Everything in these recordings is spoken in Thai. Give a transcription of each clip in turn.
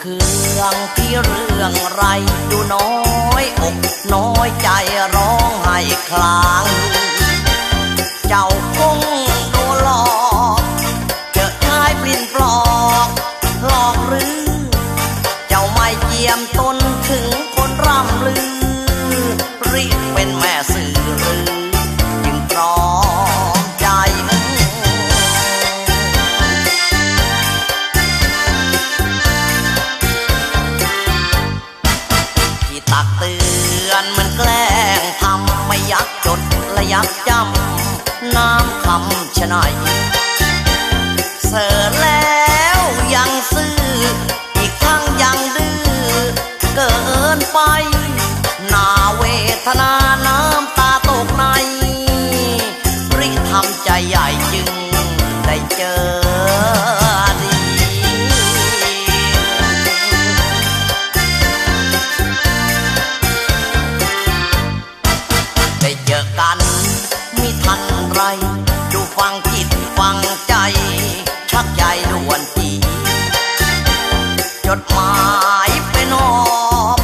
เครื่องที่เรื่องไรดูน้อยอกน้อยใจร้องไห้คลาง เจ้าคงโดนหลอกเจอชายปลิ้นปลอกหลอกหรือ เจ้าไม่เจียมตน ยักจำน้ำคำชะไหน ชักใยด่วนจีจดหมายเป็นอบ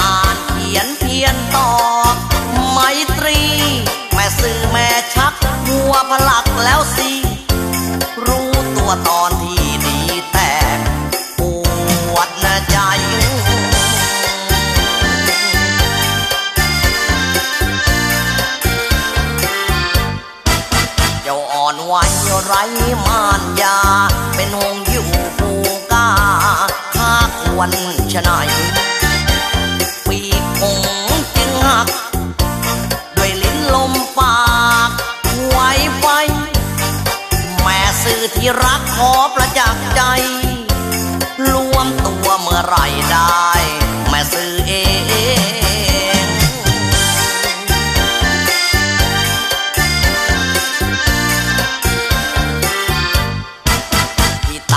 อ่านเขียนเพียนตอบไมตรี แม่สื่อแม่ชักหัวพลักแล้วสิ อ่อนไหวไรมานยา เป็นหงอยู่ผูกาข้าควรชะไหนปีกหงจึงหัก ด้วยลิ้นลมปากไว้ไฟแม่สื่อที่รักขอประจักษ์ใจ รวมตัวเมื่อไรได้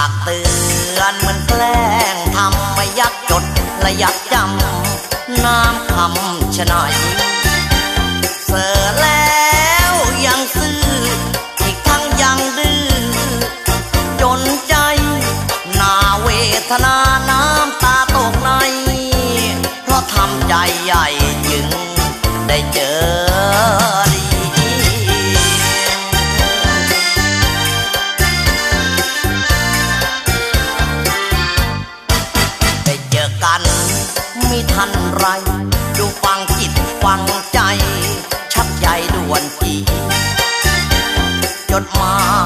ตักเตือนเหมันแกล้งทำไม่ยักจดและยักจำน้ำคำชะนายเสือแล้วยังซื่ออีกทั้งยังดื้อจนใจนาเวทนาน้ำตาตกใน เพราะทำใจใหญ่จึงได้เจอ ไม่ทันไร ดูฟังจิตฟังใจ ชักใหญ่ด่วนจีจดหมาย